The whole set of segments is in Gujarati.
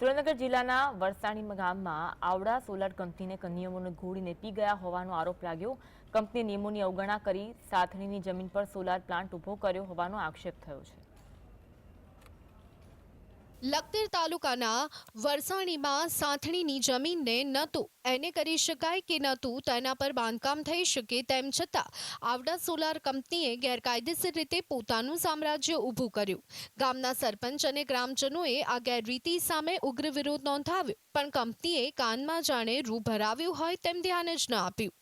સુરેન્દ્રનગર જિલ્લાના વરસાણી ગામમાં આવડા સોલાર કંપનીને નિયમોને ઘોડીને પી ગયા હોવાનો આરોપ લાગ્યો. કંપની નિયમોની અવગણના કરી સાથણીની જમીન પર સોલાર પ્લાન્ટ ઊભો કર્યો હોવાનો આક્ષેપ થયો છે. લખતર તાલુકાના વરસાણીમાં સાંથણીની જમીનને ન એને કરી શકાય કે ન તેના પર બાંધકામ થઈ શકે તેમ છતાં આવડા સોલાર કંપનીએ ગેરકાયદેસર રીતે પોતાનું સામ્રાજ્ય ઊભું કર્યું. ગામના સરપંચ અને ગ્રામજનોએ આ ગેરરીતિ સામે ઉગ્ર વિરોધ નોંધાવ્યો, પણ કંપનીએ કાનમાં જાણે રૂ ભરાવ્યું હોય તેમ ધ્યાન જ ન આપ્યું.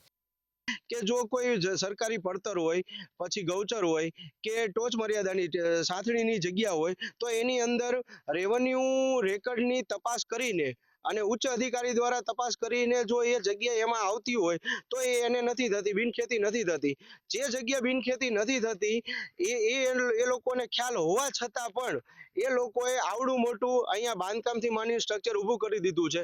કે જો કોઈ સરકારી પડતર હોય, પછી ગૌચર હોય, કે ટોચ મર્યાદાની સાથણીની જગ્યા હોય, તો એની અંદર રેવન્યુ રેકર્ડની તપાસ કરીને અને ઉચ્ચ અધિકારી દ્વારા તપાસ કરીને જો એ જગ્યા એમાં આવતી હોય, તો એ એને નથી થતી, બિનખેતી નથી થતી. જે જગ્યા બિનખેતી નથી થતી, એ એ એ લોકોને ખ્યાલ હોવા છતાં પણ એ લોકોએ આવડું મોટું અહીંયા બાંધકામથી માંડીને સ્ટ્રક્ચર ઊભું કરી દીધું છે.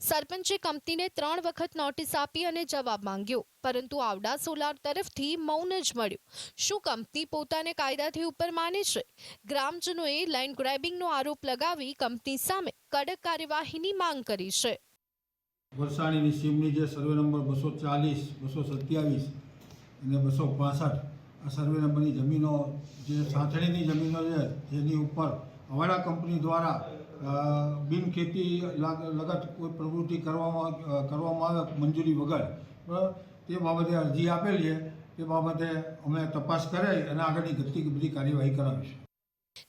સરપંચે કંપનીને ત્રણ વખત નોટિસ આપી અને જવાબ માંગ્યો. પરંતુ આવડા સોલાર તરફથી મૌન જ મળ્યું. શું કંપની પોતાને કાયદાથી ઉપર માને છે? ગ્રામજનોએ લેન્ડ ગ્રેબિંગનો આરોપ લગાવી કંપની સામે કડક કાર્યવાહીની માંગ કરી છે. વરસાણીની સીમની જે સર્વે નંબર બસો ચાલીસ, બસો સત્યાવીસ અને બસો પાસઠ, આ સર્વે નંબરની જમીનો, જે સાંથળીની જમીનો છે, જેની ઉપર અવાડા કંપની દ્વારા બિન ખેતી લગત કોઈ પ્રવૃત્તિ કરવામાં કરવામાં આવે મંજૂરી વગર તે બાબતે અરજી આપેલી છે. તે બાબતે અમે તપાસ કરાવી અને આગળની ગતિ બધી કાર્યવાહી કરાવીશું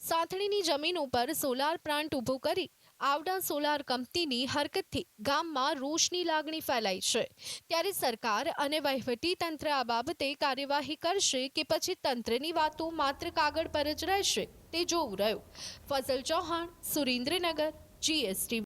સાથણીની જમીન ઉપર સોલાર પ્લાન્ટ ઊભો કરી આવડા સોલાર કંપનીની હરકતથી ગામમાં રોષની લાગણી ફેલાઈ છે. ત્યારે સરકાર અને વહીવટી તંત્ર આ બાબતે કાર્યવાહી કરશે કે પછી તંત્રની વાતો માત્ર કાગળ પર જ રહેશે? તે જોવું રહ્યું. ફઝલ ચૌહાણ સુરેન્દ્રનગર જીએસટી